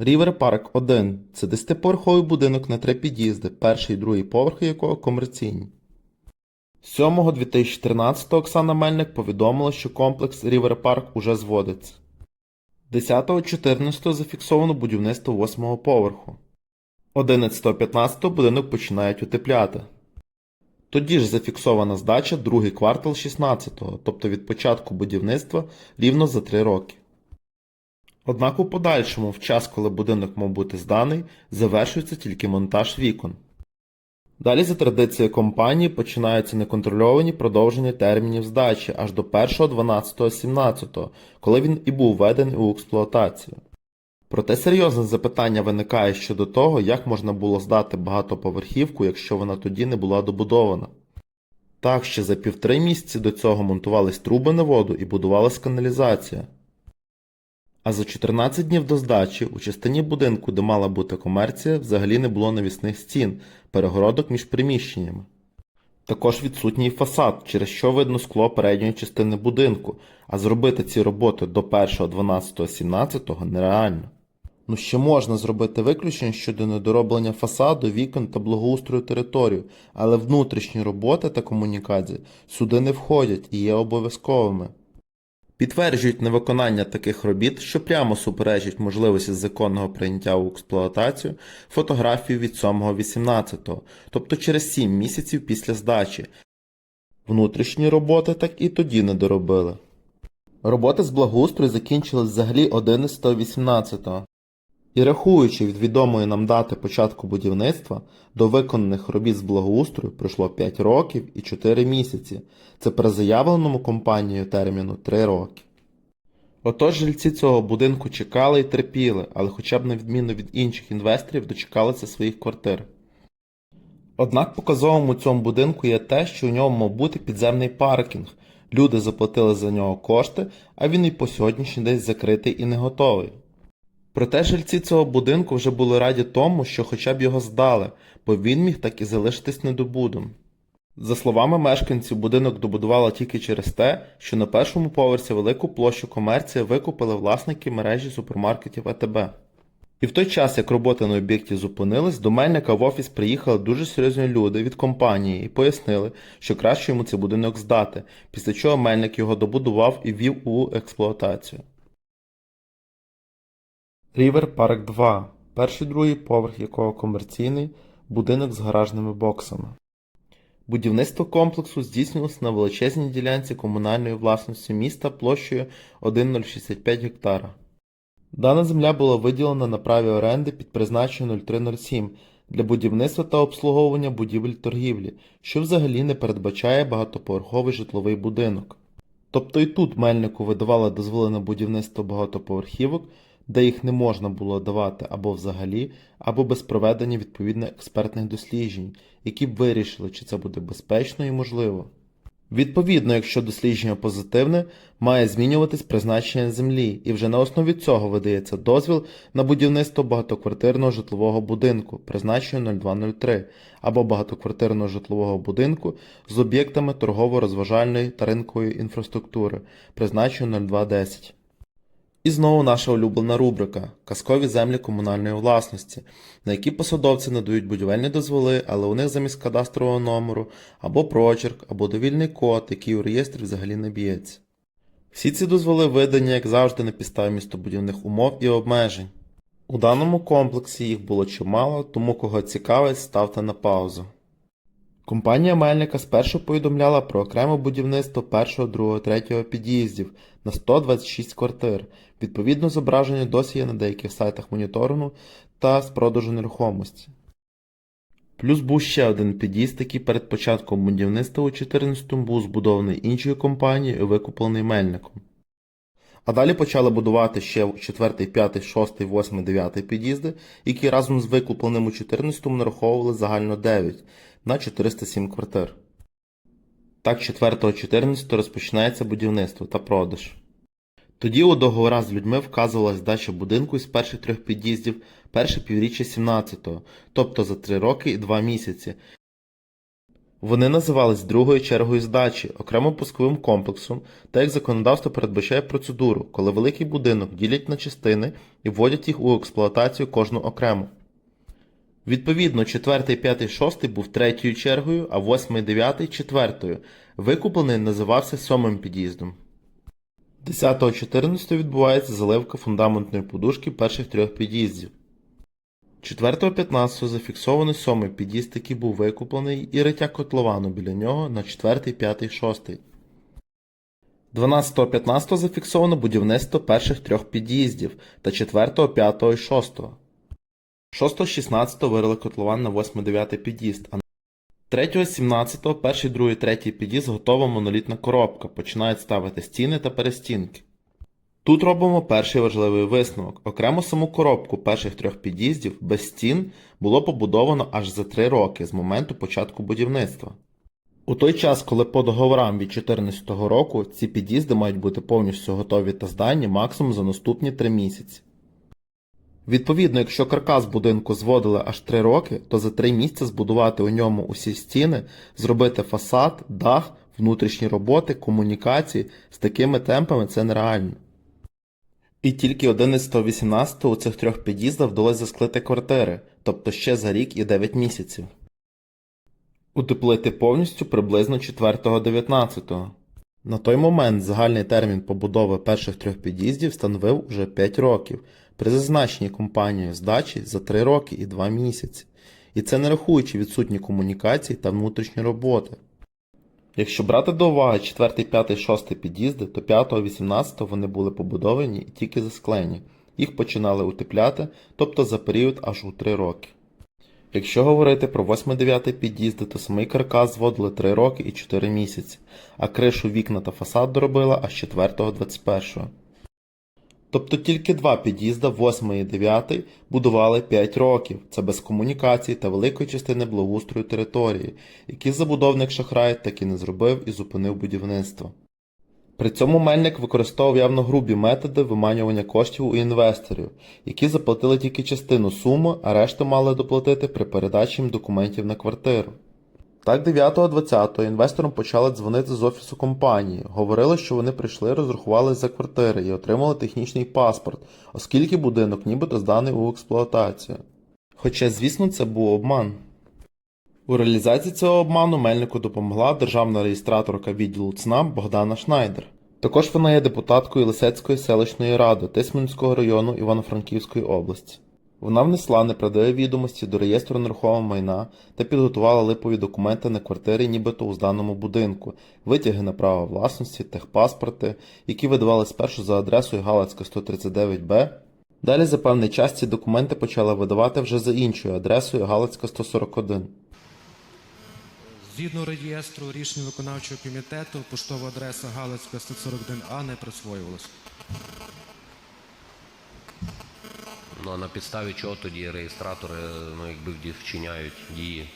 Рівер Парк 1 це 10-поверховий будинок на три під'їзди, перший і другий поверхи якого комерційні. 7.2013 Оксана Мельник повідомила, що комплекс Рівер Парк уже зводиться. 10.14 зафіксовано будівництво 8-го поверху. 11.15 будинок починають утепляти. Тоді ж зафіксована здача другий квартал 16-го, тобто від початку будівництва рівно за 3 роки. Однак у подальшому, в час, коли будинок мав бути зданий, завершується тільки монтаж вікон. Далі за традицією компанії починаються неконтрольовані продовження термінів здачі аж до 1.12.17, коли він і був введений у експлуатацію. Проте серйозне запитання виникає щодо того, як можна було здати багатоповерхівку, якщо вона тоді не була добудована. Так, ще за півтори місяці до цього монтувались труби на воду і будувалась каналізація. А за 14 днів до здачі у частині будинку, де мала бути комерція, взагалі не було навісних стін, перегородок між приміщеннями. Також відсутній фасад, через що видно скло передньої частини будинку, а зробити ці роботи до 1.12.17 нереально. Ну ще можна зробити виключення щодо недороблення фасаду, вікон та благоустрою територію, але внутрішні роботи та комунікації сюди не входять і є обов'язковими. Підтверджують невиконання таких робіт, що прямо суперечить можливості законного прийняття у експлуатацію фотографію від 7.18, тобто через 7 місяців після здачі. Внутрішні роботи так і тоді не доробили. Роботи з благоустрою закінчились взагалі 11.18. І рахуючи від відомої нам дати початку будівництва, до виконаних робіт з благоустрою пройшло 5 років і 4 місяці. Це при заявленому компанією терміну 3 роки. Отож жильці цього будинку чекали і терпіли, але хоча б на відміну від інших інвесторів дочекалися своїх квартир. Однак показовим у цьому будинку є те, що у ньому мав бути підземний паркінг. Люди заплатили за нього кошти, а він і по сьогоднішній день закритий і не готовий. Проте жильці цього будинку вже були раді тому, що хоча б його здали, бо він міг так і залишитись недобудом. За словами мешканців, будинок добудували тільки через те, що на першому поверсі велику площу комерції викупили власники мережі супермаркетів АТБ. І в той час, як роботи на об'єкті зупинились, до Мельника в офіс приїхали дуже серйозні люди від компанії і пояснили, що краще йому цей будинок здати, після чого Мельник його добудував і ввів у експлуатацію. Рівер Парк 2, перший другий поверх якого комерційний, будинок з гаражними боксами. Будівництво комплексу здійснювалося на величезній ділянці комунальної власності міста площею 1,065 гектара. Дана земля була виділена на праві оренди під призначенням 0307 для будівництва та обслуговування будівель торгівлі, що взагалі не передбачає багатоповерховий житловий будинок. Тобто і тут мельнику видавали дозволи на будівництво багатоповерхівок, де їх не можна було давати або взагалі, або без проведення відповідних експертних досліджень, які б вирішили, чи це буде безпечно і можливо. Відповідно, якщо дослідження позитивне, має змінюватись призначення землі, і вже на основі цього видається дозвіл на будівництво багатоквартирного житлового будинку, призначення 0203, або багатоквартирного житлового будинку з об'єктами торгово-розважальної та ринкової інфраструктури, призначення 0210. І знову наша улюблена рубрика Казкові землі комунальної власності, на які посадовці надають будівельні дозволи, але у них замість кадастрового номеру або прочерк, або довільний код, який у реєстрі взагалі не б'ється. Всі ці дозволи видані, як завжди, на підставі містобудівних умов і обмежень. У даному комплексі їх було чимало, тому кого цікавить, ставте на паузу. Компанія Мельника спершу повідомляла про окреме будівництво першого, другого, третього під'їздів на 126 квартир. Відповідно, зображення досі є на деяких сайтах моніторингу та з продажу нерухомості. Плюс був ще один під'їзд, який перед початком будівництва у 14-му був збудований іншою компанією і викуплений Мельником. А далі почали будувати ще 4, 5, 6, 8, 9 під'їзди, які разом з викупленим у 14-му нараховували загально 9 на 407 квартир. Так 4-14 розпочинається будівництво та продаж. Тоді у договорах з людьми вказувалась здача будинку із перших трьох під'їздів перше півріччя 17-го, тобто за 3 роки і 2 місяці. Вони називались другою чергою здачі, окремо пусковим комплексом, та як законодавство передбачає процедуру, коли великий будинок ділять на частини і вводять їх у експлуатацію кожну окремо. Відповідно, 4, 5, 6 був третьою чергою, а 8, 9 четвертою. Викуплений називався сьомим під'їздом. 10-14 відбувається заливка фундаментної подушки перших трьох під'їздів. 4.15 зафіксовано сьомий під'їзд, який був викуплений, і риття котловану біля нього на 4, 5, 6. 12.15 зафіксовано будівництво перших трьох під'їздів та 4, 5 і 6. 6.16 вирили котлован на 8, 9 під'їзд, а 3.17 перший, другий, третій під'їзд готова монолітна коробка, починають ставити стіни та перестінки. Тут робимо перший важливий висновок. Окремо саму коробку перших трьох під'їздів без стін було побудовано аж за три роки з моменту початку будівництва. У той час, коли по договорам від 2014 року ці під'їзди мають бути повністю готові та здані максимум за наступні три місяці. Відповідно, якщо каркас будинку зводили аж 3 роки, то за 3 місяці збудувати у ньому усі стіни, зробити фасад, дах, внутрішні роботи, комунікації з такими темпами це нереально. І тільки 11-18 у цих трьох під'їздах вдалося засклити квартири, тобто ще за рік і 9 місяців. Утеплити повністю приблизно 4-19. На той момент загальний термін побудови перших трьох під'їздів становив уже 5 років, при зазначенні компанією здачі за 3 роки і 2 місяці. І це не рахуючи відсутні комунікації та внутрішні роботи. Якщо брати до уваги 4, 5, 6 під'їзди, то 5, 18 вони були побудовані і тільки засклені. Їх починали утепляти, тобто за період аж у 3 роки. Якщо говорити про 8-9 під'їзди, то самий каркас зводили 3 роки і 4 місяці, а кришу, вікна та фасад доробила аж 4-21. Тобто тільки два під'їзда, 8 і 9, будували 5 років. Це без комунікацій та великої частини благоустрою території, які забудовник шахрай так і не зробив і зупинив будівництво. При цьому Мельник використовував явно грубі методи виманювання коштів у інвесторів, які заплатили тільки частину суми, а решту мали доплатити при передачі їм документів на квартиру. Так 9.20 інвесторам почали дзвонити з офісу компанії. Говорили, що вони прийшли, розрахувались за квартири і отримали технічний паспорт, оскільки будинок нібито зданий у експлуатацію. Хоча, звісно, це був обман. У реалізації цього обману Мельнику допомогла державна реєстраторка відділу ЦНАП Богдана Шнайдер. Також вона є депутаткою Лисецької селищної ради Тисменського району Івано-Франківської області. Вона внесла неправдиві відомості до реєстру нерухомого майна та підготувала липові документи на квартири нібито у зданому будинку, витяги на право власності, техпаспорти, які видавали спершу за адресою Галицька 139Б. Далі за певний час ці документи почали видавати вже за іншою адресою Галицька 141. Згідно реєстру рішень виконавчого комітету, поштова адреса Галицька 141А не присвоювалася. Ну а на підставі чого тоді реєстратори ну, якби вчиняють дії?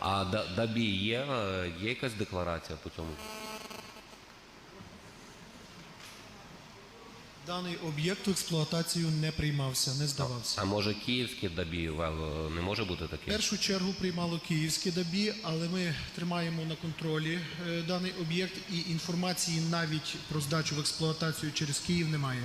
А да- ДАБІ є, е, є якась декларація по цьому? Даний об'єкт в експлуатацію не приймався, не здавався. А може київське ДАБІ е, не може бути В таке? першу чергу приймало київське ДАБІ, але ми тримаємо на контролі е, даний об'єкт і інформації навіть про здачу в експлуатацію через Київ немає.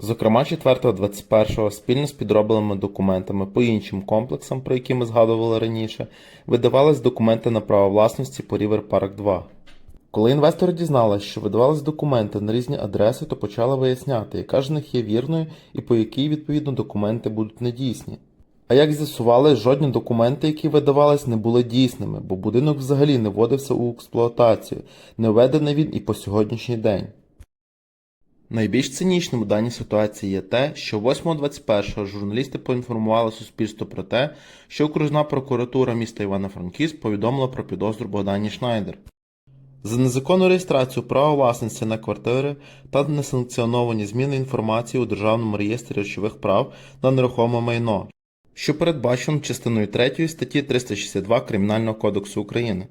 Зокрема, 4.21 спільно з підробленими документами по іншим комплексам, про які ми згадували раніше, видавались документи на право власності по River Park 2. Коли інвестори дізналися, що видавались документи на різні адреси, то почали виясняти, яка ж з них є вірною і по якій відповідно документи будуть недійсні. А як з'ясували, жодні документи, які видавались, не були дійсними, бо будинок взагалі не вводився у експлуатацію, не введений він і по сьогоднішній день. Найбільш цинічним у даній ситуації є те, що 8.21 журналісти поінформували суспільство про те, що окружна прокуратура міста Івано-Франківськ повідомила про підозру Богдані Шнайдер. За незаконну реєстрацію права власності на квартири та несанкціоновані зміни інформації у Державному реєстрі речових прав на нерухоме майно, що передбачено частиною 3 статті 362 Кримінального кодексу України.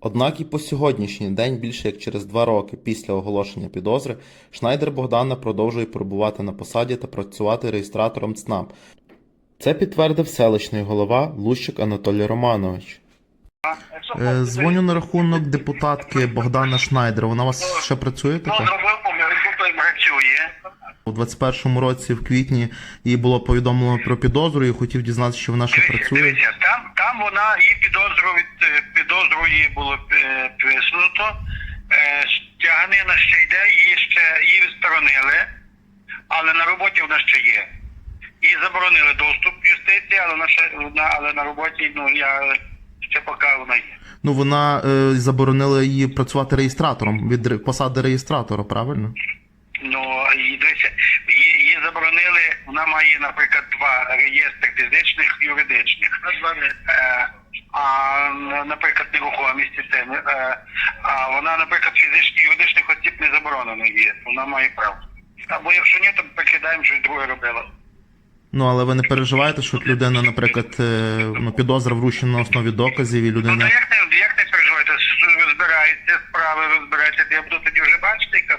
Однак і по сьогоднішній день, більше як через два роки після оголошення підозри, Шнайдер Богдана продовжує перебувати на посаді та працювати реєстратором ЦНАП, Це підтвердив селищний голова Лущик Анатолій Романович. Е, Дзвоню на рахунок депутатки Богдана Шнайдера. Вона у вас ще працює така? У 21-му році, в квітні, їй було повідомлено про підозру і хотів дізнатися, чи вона ще працює. дивіться, там, вона її підозру від е, підозру її було е, присунуто. Е, Тяганина ще йде, її ще її відсторонили, але на роботі вона ще є. Їй заборонили доступ юстиції, але вона ще але на роботі ну я ще поки вона є. Ну, вона е, заборонила її працювати реєстратором від посади реєстратора, правильно? Ну і дивіться, її, її заборонили. Вона має, наприклад, два реєстри фізичних і юридичних. Е, а наприклад, нерухомість це е, а вона, наприклад, фізичних і юридичних осіб не заборонено є. Вона має право. Або якщо ні, то прикидаємо, щось друге робила. Ну, але ви не переживаєте, що людина, наприклад, е, ну, підозра вручена на основі доказів і Ну людина. то як не як не переживаєте? Розбираєте справи, розбираєте, я буду тоді вже бачити, яка.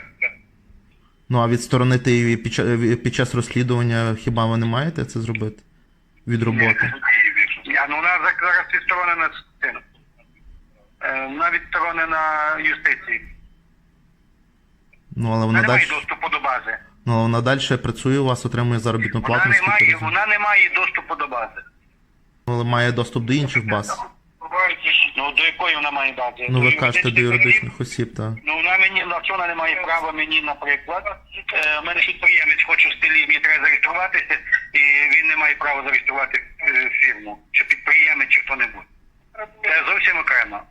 Ну, а відсторонити її під час, під час розслідування хіба ви не маєте це зробити? Від роботи? А, ну, вона зараз відсторонена цим. Е, Вона відсторонена юстиції. Ну, але Вона вона не далі. має доступу до бази. Ну, але вона далі працює у вас, отримує заробітну плату, Вона не має, вона не має доступу до бази. Ну, але має доступ до інших баз. Ну до якої вона має бази? Ну, ви кажете, до юридичних осіб, так. Ну мені вона не має права мені, наприклад. Е, у мене підприємець хоче в селі, мені треба зареєструватися, і він не має права зареєструвати е, фірму, чи підприємець, чи хто-небудь. Це зовсім окремо.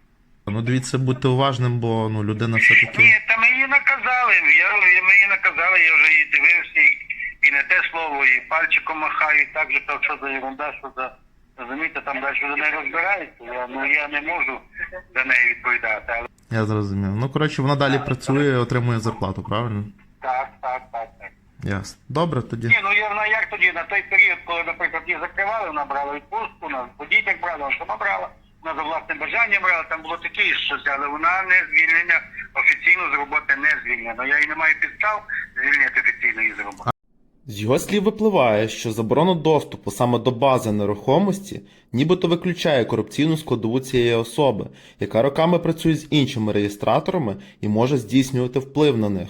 Ну, дивіться, будьте уважним, бо ну, людина все-таки. Ні, та ми її наказали. Я, ми її наказали, я вже її дивився, і, і не те слово, і пальчиком махаю, і так же, то що за ерунда, що за. Розумієте, там далі за неї розбираються. Я, ну я не можу за неї відповідати, але Я зрозумів. Ну, коротше, вона далі працює і отримує зарплату, правильно? так, так, так, так. Ясно. Добре тоді. Ні, ну я вона як тоді на той період, коли, наприклад, її закривали, вона брала відпустку, вона по дітях брала, вона сама брала, вона за власним бажанням брала, там було таке щось, але вона не звільнення офіційно з роботи не звільнена. Я її не маю підстав звільнити офіційно її з роботи. З його слів випливає, що заборона доступу саме до бази нерухомості нібито виключає корупційну складову цієї особи, яка роками працює з іншими реєстраторами і може здійснювати вплив на них.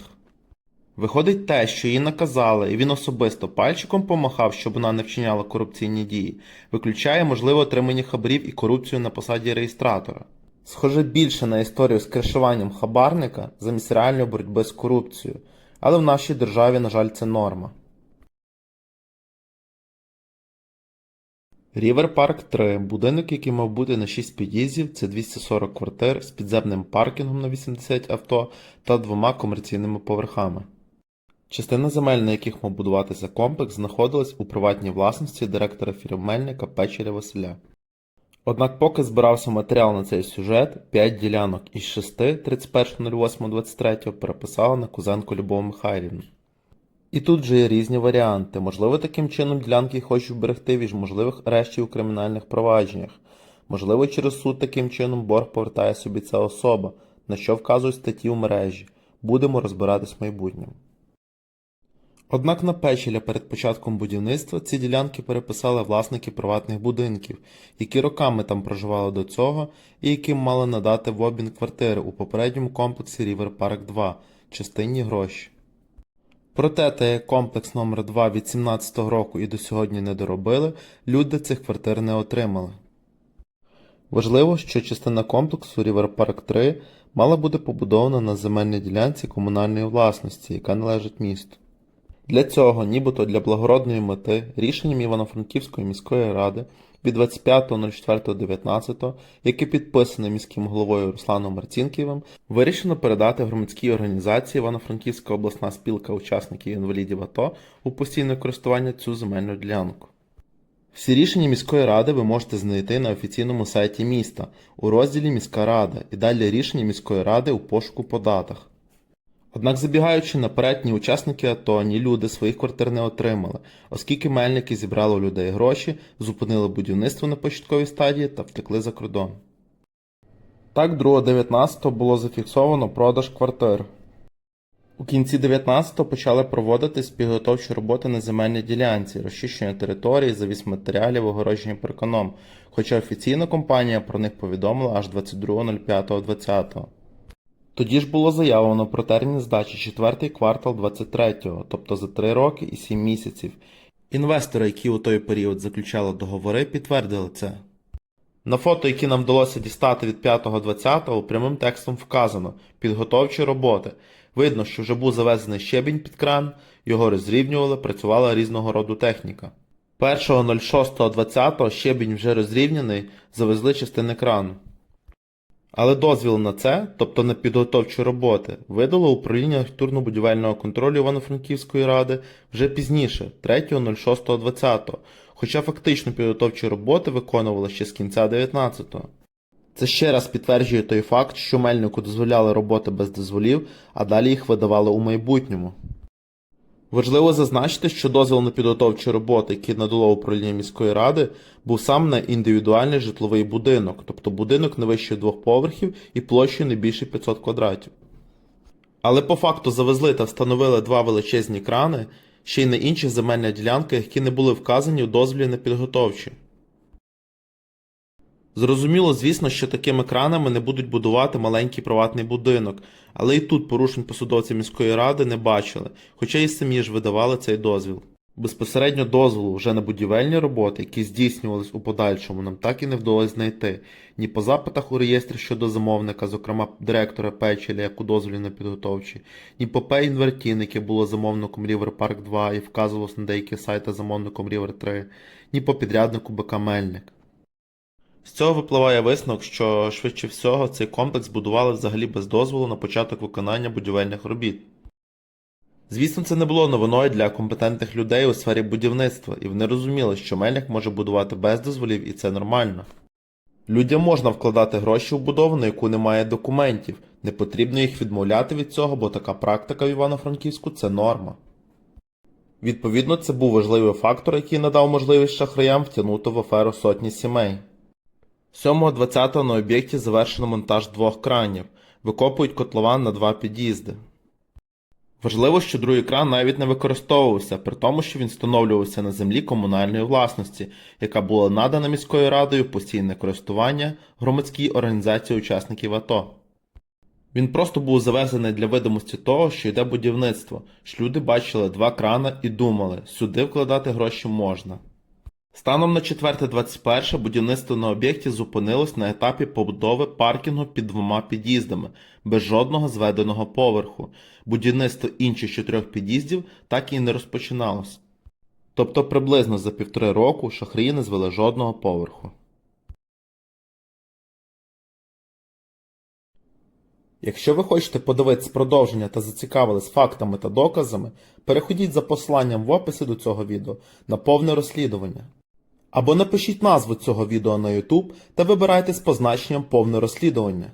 Виходить те, що її наказали, і він особисто пальчиком помахав, щоб вона не вчиняла корупційні дії, виключає можливе отримання хабарів і корупцію на посаді реєстратора. Схоже більше на історію з кришуванням хабарника замість реальної боротьби з корупцією, але в нашій державі, на жаль, це норма. Рівер Парк 3 будинок, який мав бути на 6 під'їздів, це 240 квартир з підземним паркінгом на 80 авто та двома комерційними поверхами. Частина земель, на яких мав будуватися комплекс, знаходилась у приватній власності директора фірмельника Печеря Василя. Однак поки збирався матеріал на цей сюжет, 5 ділянок із 6 31.08.23 переписали на Кузенко Любов Михайлівну. І тут же є різні варіанти. Можливо, таким чином ділянки хочуть вберегти від можливих арештів у кримінальних провадженнях. Можливо, через суд таким чином борг повертає собі ця особа, на що вказують статті у мережі. Будемо розбиратись в майбутньому. Однак на Печеля перед початком будівництва ці ділянки переписали власники приватних будинків, які роками там проживали до цього і яким мали надати в обмін квартири у попередньому комплексі Рівер Парк 2 частинні гроші. Проте, та як комплекс номер 2 від 17 року і до сьогодні не доробили, люди цих квартир не отримали. Важливо, що частина комплексу Park 3 мала бути побудована на земельній ділянці комунальної власності, яка належить місту. Для цього, нібито для благородної мети, рішенням Івано-Франківської міської ради від 25.04.19, яке підписане міським головою Русланом Марцінківим, вирішено передати громадській організації Івано-Франківська обласна спілка учасників інвалідів АТО у постійне користування цю земельну ділянку. Всі рішення міської ради ви можете знайти на офіційному сайті міста у розділі Міська рада і далі рішення міської ради у пошуку по датах. Однак, забігаючи наперед, ні учасники АТО, ні люди своїх квартир не отримали, оскільки мельники зібрали у людей гроші, зупинили будівництво на початковій стадії та втекли за кордон. Так, 2.19 було зафіксовано продаж квартир. У кінці 19-го почали проводитись підготовчі роботи на земельній ділянці, розчищення території, завіс матеріалів, огородження переконом, хоча офіційна компанія про них повідомила аж 22.05.20. Тоді ж було заявлено про термін здачі четвертий квартал 23-го, тобто за 3 роки і 7 місяців. Інвестори, які у той період заключали договори, підтвердили це. На фото, які нам вдалося дістати від 5.20, прямим текстом вказано підготовчі роботи. Видно, що вже був завезений щебінь під кран, його розрівнювали, працювала різного роду техніка. 1.06.20 щебінь вже розрівняний, завезли частини крану. Але дозвіл на це, тобто на підготовчі роботи, видало управління архітектурно-будівельного контролю Івано-Франківської ради вже пізніше, 3.06.20, хоча фактично підготовчі роботи виконували ще з кінця 19-го. Це ще раз підтверджує той факт, що мельнику дозволяли роботи без дозволів, а далі їх видавали у майбутньому. Важливо зазначити, що дозвіл на підготовчі роботи, який надало управління міської ради, був сам на індивідуальний житловий будинок, тобто будинок не вище двох поверхів і площею не більше 500 квадратів. Але по факту завезли та встановили два величезні крани, ще й на інші земельні ділянки, які не були вказані у дозволі на підготовчі. Зрозуміло, звісно, що такими кранами не будуть будувати маленький приватний будинок, але і тут порушень посадовці міської ради не бачили, хоча і самі ж видавали цей дозвіл. Безпосередньо дозволу вже на будівельні роботи, які здійснювались у подальшому, нам так і не вдалося знайти ні по запитах у реєстрі щодо замовника, зокрема директора Печеля, як у дозволі на підготовчі, ні по Пейнвертін, яке було замовником River Park 2 і вказувалось на деякі сайти замовником River 3, ні по підряднику БК Мельник. З цього випливає висновок, що швидше всього цей комплекс будували взагалі без дозволу на початок виконання будівельних робіт. Звісно, це не було новиною для компетентних людей у сфері будівництва, і вони розуміли, що мельник може будувати без дозволів, і це нормально. Людям можна вкладати гроші у будову, на яку немає документів, не потрібно їх відмовляти від цього, бо така практика в Івано-Франківську це норма. Відповідно, це був важливий фактор, який надав можливість шахраям втягнути в аферу сотні сімей. 7.20 на об'єкті завершено монтаж двох кранів, викопують котлован на два під'їзди. Важливо, що другий кран навіть не використовувався, при тому, що він встановлювався на землі комунальної власності, яка була надана міською радою в постійне користування громадській організації учасників АТО. Він просто був завезений для видимості того, що йде будівництво, що люди бачили два крана і думали, сюди вкладати гроші можна. Станом на 4.21 будівництво на об'єкті зупинилось на етапі побудови паркінгу під двома під'їздами, без жодного зведеного поверху. Будівництво інших чотирьох під'їздів так і не розпочиналось. Тобто приблизно за півтори року шахраї не звели жодного поверху. Якщо ви хочете подивитись продовження та зацікавились фактами та доказами, переходіть за посиланням в описі до цього відео на повне розслідування. Або напишіть назву цього відео на YouTube та вибирайте з позначенням повне розслідування.